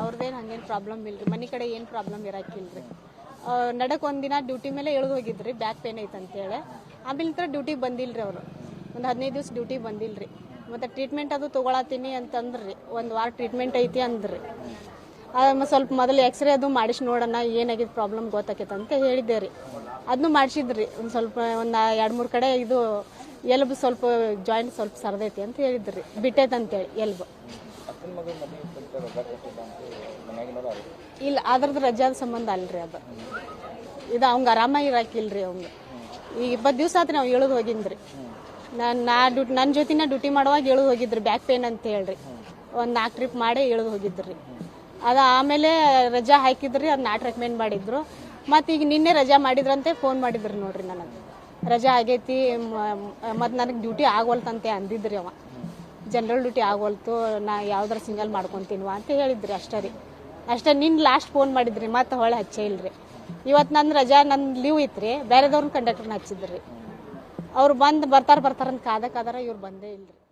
ಅವ್ರದ್ದೇನು ಹಂಗೇನು ಪ್ರಾಬ್ಲಮ್ ಇಲ್ರಿ. ಮನೆ ಕಡೆ ಏನು ಪ್ರಾಬ್ಲಮ್ ಇರಾಕಿಲ್ರಿ. ನಡಕ್ ಒಂದಿನ ಡ್ಯೂಟಿ ಮೇಲೆ ಇಳಿದು ಹೋಗಿದ್ರಿ ಬ್ಯಾಕ್ ಪೇನ್ ಐತೆ ಅಂತೇಳಿ ಆಮೇಲೆ ಥರ ಡ್ಯೂಟಿಗೆ ಬಂದಿಲ್ರಿ ಅವರು. ಒಂದು ಹದಿನೈದು ದಿವ್ಸ ಡ್ಯೂಟಿಗೆ ಬಂದಿಲ್ರಿ. ಮತ್ತು ಟ್ರೀಟ್ಮೆಂಟ್ ಅದು ತೊಗೊಳತ್ತೀನಿ ಅಂತಂದ್ರಿ. ಒಂದು ವಾರ ಟ್ರೀಟ್ಮೆಂಟ್ ಐತಿ ಅಂದ್ರಿ. ಸ್ವಲ್ಪ ಮೊದಲು ಎಕ್ಸ್ರೇ ಅದು ಮಾಡಿಸಿ ನೋಡೋಣ, ಏನಾಗಿದೆ ಪ್ರಾಬ್ಲಮ್ ಗೊತ್ತಾಕೈತೆ ಅಂತ ಹೇಳಿದ್ದೆ ರೀ. ಅದನ್ನು ಮಾಡಿಸಿದ್ರಿ. ಒಂದು ಸ್ವಲ್ಪ, ಒಂದು ಎರಡು ಮೂರು ಕಡೆ ಇದು ಎಲ್ಬು ಸ್ವಲ್ಪ ಜಾಯಿಂಟ್ ಸ್ವಲ್ಪ ಸರದೈತಿ ಅಂತ ಹೇಳಿದ್ರಿ. ಬಿಟ್ಟೈತೆ ಅಂತೇಳಿ ಎಲ್ಬು. ಇಲ್ಲ, ಅದ್ರದ್ದು ರಜಾದ ಸಂಬಂಧ ಅಲ್ರಿ ಅದು. ಇದು ಅವಂಗ ಆರಾಮಾಗಿ ಇರಾಕಿಲ್ರಿ ಅವಂಗ. ಈಗ ಇಪ್ಪತ್ತು ದಿವಸ ಆತ್ರಿ ನಾವು ಇಳಿದು ಹೋಗಿದ್ರಿ ನಾನು, ನಾ ಡ್ಯೂಟಿ ನನ್ನ ಜೊತಿನ ಡ್ಯೂಟಿ ಮಾಡುವಾಗ ಇಳಿದು ಹೋಗಿದ್ರಿ, ಬ್ಯಾಕ್ ಪೇನ್ ಅಂತ ಹೇಳ್ರಿ. ಒಂದು ನಾಲ್ಕು ಟ್ರಿಪ್ ಮಾಡಿ ಇಳಿದು ಹೋಗಿದ್ರಿ. ಅದು ಆಮೇಲೆ ರಜಾ ಹಾಕಿದ್ರಿ ಅದು ನಾಟ್ ರೆಕಮೆಂಡ್ ಮಾಡಿದ್ರು. ಮತ್ತು ಈಗ ನಿನ್ನೆ ರಜಾ ಮಾಡಿದ್ರಂತೆ, ಫೋನ್ ಮಾಡಿದ್ರಿ ನೋಡ್ರಿ ನನಗೆ. ರಜಾ ಆಗೈತಿ ಮತ್ತು ನನಗೆ ಡ್ಯೂಟಿ ಆಗೋಲ್ತಂತೆ ಅಂದಿದ್ರಿ ಅವ. ಜನರಲ್ ಡ್ಯೂಟಿ ಆಗೋಲ್ತು, ನಾ ಯಾವ್ದಾರ ಸಿಂಗಲ್ ಮಾಡ್ಕೊತೀನಿವ ಅಂತ ಹೇಳಿದ್ರಿ ಅಷ್ಟೇ ರೀ. ಅಷ್ಟೇ ನಿನ್ನ ಲಾಸ್ಟ್ ಫೋನ್ ಮಾಡಿದ್ರಿ, ಮತ್ತೆ ಹೊಳೆ ಹಚ್ಚೇ ಇಲ್ರಿ. ಇವತ್ತು ನನ್ನ ರಜಾ ನನ್ನ ಲೀವ್ ಐತ್ರಿ ಬೇರೆದವ್ರನ್ನ ಕಂಡಕ್ಟರ್ನ ಹಚ್ಚಿದ್ರಿ. ಅವ್ರು ಬಂದು ಬರ್ತಾರ ಬರ್ತಾರಂತ ಕಾದ ಕಾದಾರ ಇವ್ರು ಬಂದೇ ಇಲ್ರಿ.